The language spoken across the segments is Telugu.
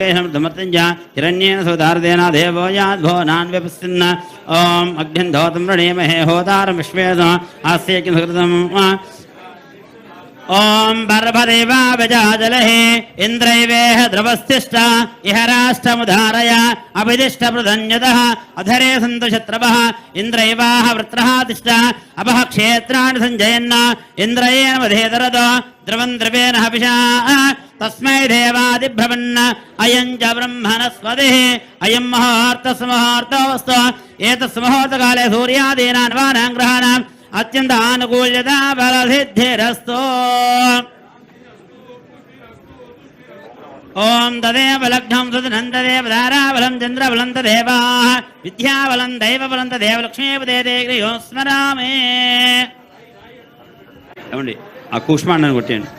ओम हिरण्येन सुधारदेन देवो याद्भो नान्व्यपस्सिन्न ॐ किं सुकृतं ఓం బర్భదేవాజలహే ఇంద్రైవేహ ద్రవస్తిష్ట ఇహ రాష్ట్రముధారయ అభిదిష్ట పృధన్యత అధరే సంతు శత్రవ ఇంద్రైవాహ వృత్రహాతిష్ట అపహ క్షేత్రాన్ని సంజయన్న ఇంద్రయేణ వధేతరదో ద్రవం ద్రవేణ హవిషా తస్మై దేవాదిభ్రవన్న అయం చ బ్రహ్మణస్వతి అయం మహోర్తస్మహోర్తవస్తు ఏతస్మహోర్తకాలే సూర్యాదీనాన్వానాం గ్రహాణం అత్యంత ఆనుకూల్యత బలసిద్ధిరస్తో. ఓం తదేవ లగ్నం సుధనం తదేవ ధారాబలం చంద్రబలం తదేవా విద్యాబలం దైవబలం తదేవ లక్ష్మీపదే గృహో స్మరామే ఏమండి? ఆ కూష్మాండని కొట్టేయండి.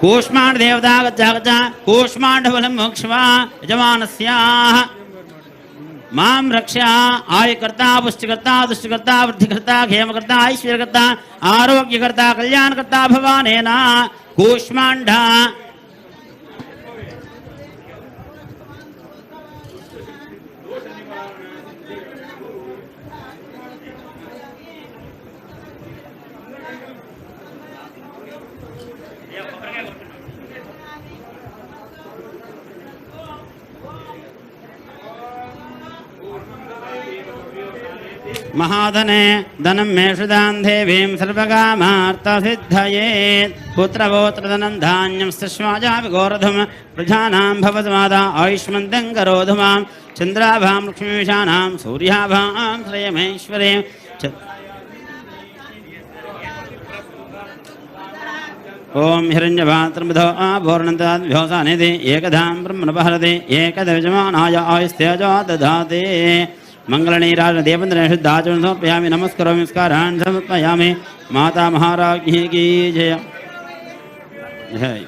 కూష్మాండ దేవతా గచ్చ కూష్మాండ బలం మోక్షమా యజమానస్యాః మాం రక్ష ఆయుకర్త పుష్టికర్త దుష్టికర్త వృద్ధికర్త క్షేమకర్త ఐశ్వర్యకర్త ఆరోగ్యకర్త కళ్యాణకర్త భవానేనా కూష్మాండ महाधने सिद्ध ये पुत्र सर्वकामार्थसिद्धये धनम धान्यम सुष्माजापि गोरधुम प्रजानाम भवत माता आयुष्मंदं करोधुमाम चंद्राभाम लक्ष्मीशानाम सूर्याभाम श्रेयमेश्वरे। ओम हिरण्य माँ चन्द्राभां लक्ष्मीशानां निधि एक धाम ब्रह्म आभूर्णन्ताद्भ्योसानिधि एक दिवजमान एकदविजमानाय आयुस्तेजो दधाते मंगलनीराज देवेंद्र शुद्धाचरण समर्पयामी नमस्कार नमस्कार समर्पयामी। माता महाराज्ञी की जय। जय।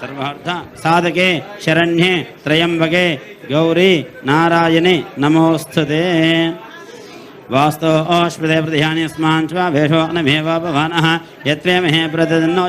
सर्वार्थ साधके शरण्ये त्रयंबके गौरी नारायणे नमोस्तुते वास्तु भेषो प्रतिदन्नो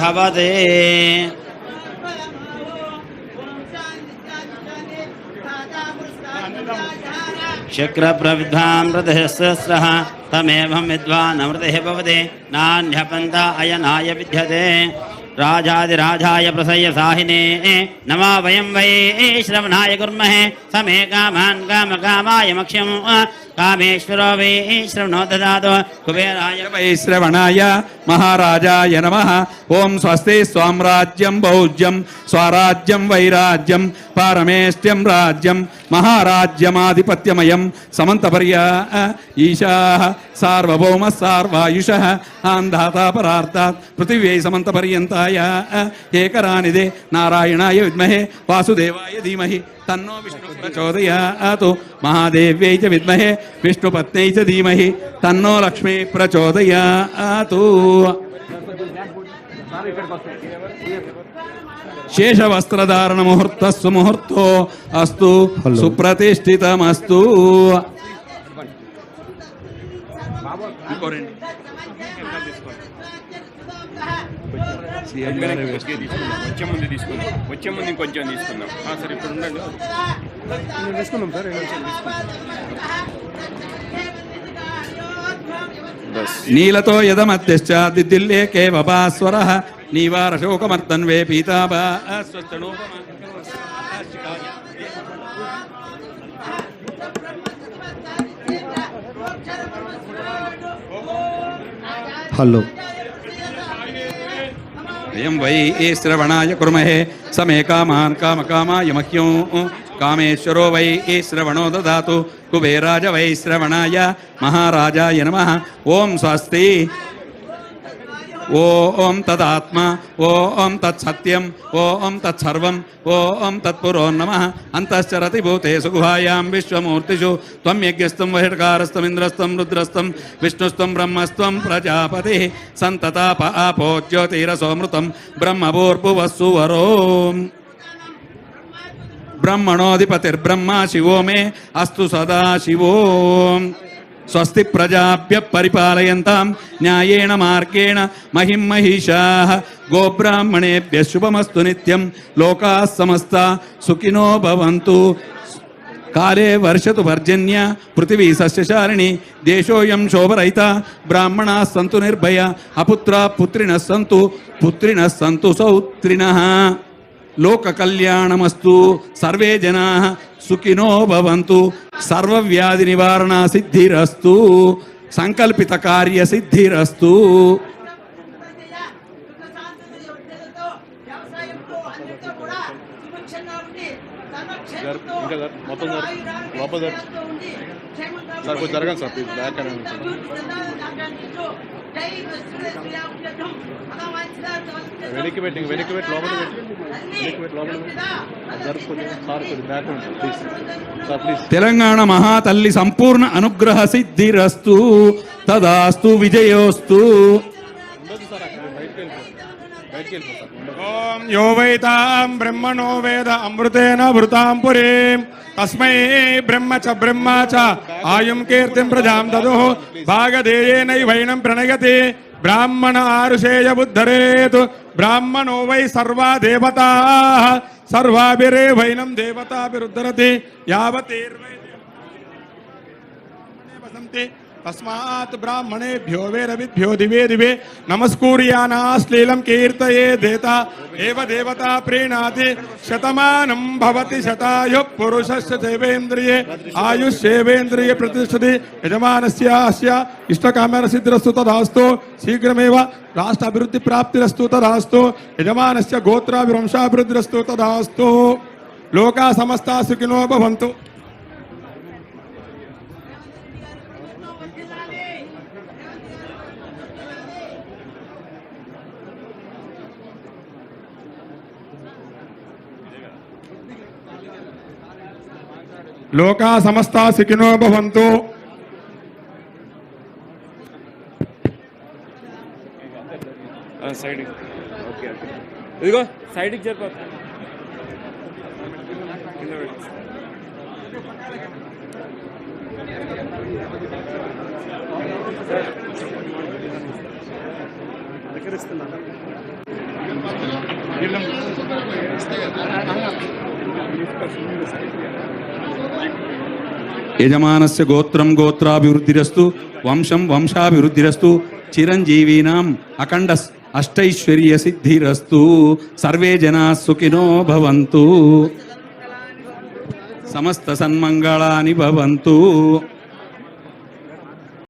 భవతి శక్రప్రవిద్వామృతసహస్రः తమేవం విద్వానమృతः భవతి నాణ్యపంత అయనాయ విద్యతే రాజాదిరాజాయ ప్రసయ్య సాహినే నమా వయం వై శ్రవణాయ కుర్మహే సమే కామాన్ కామ కామాయ మక్ష్యం కామేశ్వరో వై శ్రవణో దదాతు కుబేరాయ. వైశ్రవణాయ మహారాజాయ నమ. ఓం స్వస్తి స్వామ్రాజ్యం భౌజ్యం స్వరాజ్యం వైరాజ్యం పారమేష్ట్యం రాజ్యం మహారాజ్యమాధిపత్యమయం సమంతపర్య ఈశా సార్వభౌమ సార్వాయుష ఆంధాతాపరార్థాత్ పృథివ్యై సమంతపర్యంతాయ. ఏకరానిదే నారాయణాయ విద్మహే వాసుదేవాయ ధీమహి తన్నో విష్ణు ప్రచోదయాతు మహాదేవ్యై చ విద్మహే విష్ణుపత్నై చ ధీమహి తన్నో లక్ష్మీ ప్రచోదయాతు. శేషవస్త్రధారణ ముహూర్త సుముహూర్తో అస్తు సుప్రతిష్ఠితమస్తు. వచ్చే తీసుకుందాం. వచ్చే ముందు తీసుకుందాం. వచ్చే ముందు ఇంకొంచెం తీసుకుందాం. సరే ఇప్పుడు ఉండండి. తీసుకుందాం సార్ బస్ నీలతో యదమధ్యశ్చ దిద్దిల్లేకే వపాస్వర నీవార శోకమర్తన్వే పీతాభా హలో. అయం వై శ్రవణాయ కుర్మహే. సమే కామాన్ కామకామాయ మహ్యం. కామేశ్వరో వై ఈ శ్రవణో దాతు. కుబేరాజ వై శ్రవణాయ మహారాజాయ నమ. ఓం స్వస్తి. ఓం తదాత్మ. ఓం తత్సత్యం. ఓం తత్సర్వం. ఓం తత్పురోన్నమ అంతశ్చరతి భూతేషు గుహాయాం విశ్వమూర్తిషు. త్వం యజ్ఞస్తం వహిర్కారస్తమింద్రస్తం రుద్రస్థం విష్ణుస్థం బ్రహ్మస్త్వం ప్రజాపతి. సంతతాప ఆపో జ్యోతిరసోమృతం. బ్రహ్మభూర్భువస్సువరోం బ్రహ్మణోధిపతిర్బ్రహ్మ శివో మే అస్తు సదా శివో స్వస్తి ప్రజాభ్య పరిపాలయంతాం న్యాయేణ మార్గేణ మహిం మహిషా గోబ్రాహ్మణేభ్య శుభమస్తు నిత్యం లోకా సమస్త సుఖినో భవంతు కాలే వర్షతు పర్జన్య పృథివీ సస్యశాలిని దేశోయం శోభరహిత బ్రాహ్మణా సంతు నిర్భయ అపుత్ర పుత్రిణ సంతు పుత్రిణ సంతు సౌత్రిణ లోక కళ్యాణమస్తు సర్వే జనా సుఖినో భవంతు. సర్వవ్యాధి నివారణ సిద్ధిరస్తు. సంకల్పిత కార్య సిద్ధిరస్తు. సార్ జరగండి సార్ బ్యాక్ వెనక్కి పెట్టి వెనక్కి పెట్టి లోపల వెనక్కి పెట్టి లోపల sir back please sir please. Telangana మహాతల్లి సంపూర్ణ అనుగ్రహ సిద్ధిరస్తు తదాస్తు విజయోస్తు. ఓం యో వైతాం బ్రహ్మణో వేద అమృతేన భృతాం పురీం. తస్మై బ్రహ్మ చ బ్రహ్మ చ. ఆయుం కీర్తిం ప్రజాం దదు భాగధేయేనైవైనం ప్రణయతి బ్రాహ్మణ ఆరుషేయ బుద్ధరేతు. బ్రాహ్మణో వై సర్వా దేవతా. సర్వాభిరేవైనం దేవతాభిరుద్ధరతి. యావతీర్వై వసంతి. తస్మాత్ బ్రాహ్మణేభ్యో వేదవిభ్యో దివే దివే నమస్కూర్యానా శ్లీలం కీర్తయే దేత ఏవ దేవత ప్రీణాతి శతమానం భవతి శతాయు పురుషస్య దేవేంద్రియే ఆయుష్యేవేంద్రియ ప్రతిష్టతి యజమానస్య అస్య ఇష్టకామ్యన సిద్ధిరస్తు తదాస్తు శీఘ్రమేవ రాష్ట్ర అభివృద్ధి ప్రాప్తిరస్తు తదాస్తు యజమానస్య గోత్రాభివంశాభివృద్ధిరస్తు తదాస్తు లోకా సమస్త సుఖినో భవంతు లోకా సమస్తా సుఖినో భవంతు. సైడ్. ఓకే ఇదిగో సైడ్కి జరిపో యజమానస్య గోత్రం గోత్రాభివృద్ధిరస్తు వంశం వంశాభివృద్ధిరస్తు చిరంజీవీనాం అఖండ అష్టైశ్వర్య సిద్ధిరస్తు సర్వే జనా సుఖినో భవంతు సమస్త సన్మంగళాని భవంతు.